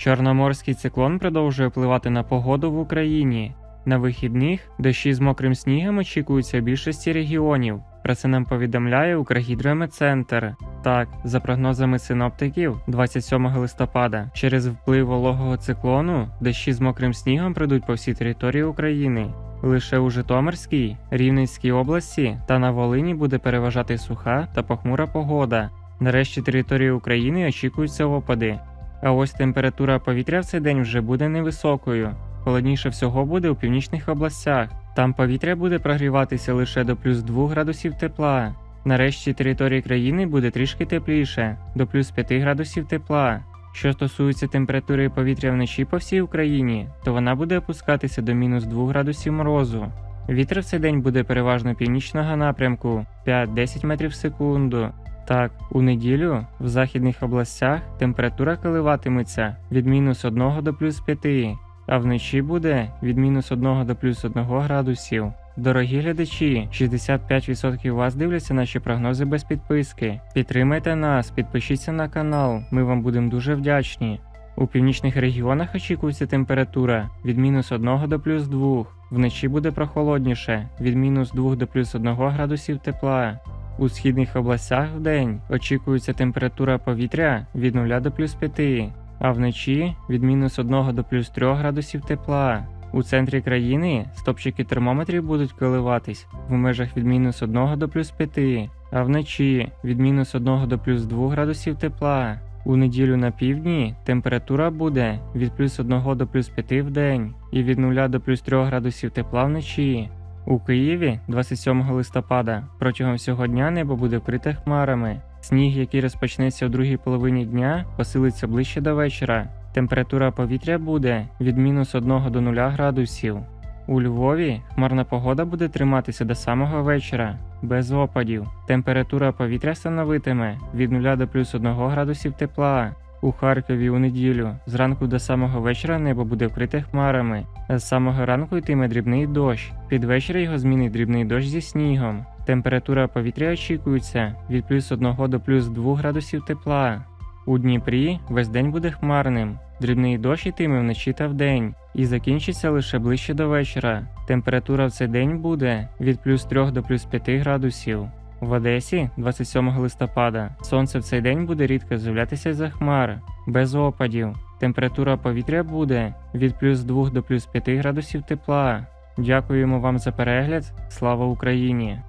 Чорноморський циклон продовжує впливати на погоду в Україні. На вихідних дощі з мокрим снігом очікуються в більшості регіонів. Про це нам повідомляє Укргідрометцентр. Так, за прогнозами синоптиків, 27 листопада, через вплив вологого циклону дощі з мокрим снігом прийдуть по всій території України. Лише у Житомирській, Рівненській області та на Волині буде переважати суха та похмура погода. Нарешті території України очікуються опади. А ось температура повітря в цей день вже буде невисокою. Холодніше всього буде у північних областях. Там повітря буде прогріватися лише до плюс 2 градусів тепла. Нарешті території країни буде трішки тепліше, до плюс 5 градусів тепла. Що стосується температури повітря вночі по всій Україні, то вона буде опускатися до мінус 2 градусів морозу. Вітер в цей день буде переважно північного напрямку 5-10 метрів в секунду. Так, у неділю в західних областях температура коливатиметься від мінус 1 до плюс 5, а вночі буде від мінус 1 до плюс 1 градусів. Дорогі глядачі, 65% вас дивляться наші прогнози без підписки. Підтримайте нас, підпишіться на канал, ми вам будемо дуже вдячні. У північних регіонах очікується температура від мінус 1 до плюс 2. Вночі буде прохолодніше від мінус 2 до плюс 1 градусів тепла. У східних областях в день очікується температура повітря від 0 до плюс 5, а вночі від мінус 1 до плюс 3 градусів тепла. У центрі країни стопчики термометрів будуть коливатись в межах від мінус 1 до плюс 5, а вночі від мінус 1 до плюс 2 градусів тепла. У неділю на півдні температура буде від плюс 1 до плюс 5 в день і від 0 до плюс 3 градусів тепла вночі. У Києві 27 листопада протягом всього дня небо буде вкрите хмарами. Сніг, який розпочнеться у другій половині дня, посилиться ближче до вечора. Температура повітря буде від мінус 1 до 0 градусів. У Львові хмарна погода буде триматися до самого вечора, без опадів. Температура повітря становитиме від 0 до плюс 1 градусів тепла. У Харкові у неділю зранку до самого вечора небо буде вкрите хмарами. З самого ранку йтиме дрібний дощ. Під вечір його змінить дрібний дощ зі снігом. Температура повітря очікується від плюс 1 до плюс 2 градусів тепла. У Дніпрі весь день буде хмарним. Дрібний дощ йтиме вночі та вдень і закінчиться лише ближче до вечора. Температура в цей день буде від плюс 3 до плюс 5 градусів. В Одесі 27 листопада сонце в цей день буде рідко з'являтися за хмар, без опадів. Температура повітря буде від плюс 2 до плюс 5 градусів тепла. Дякуємо вам за перегляд. Слава Україні!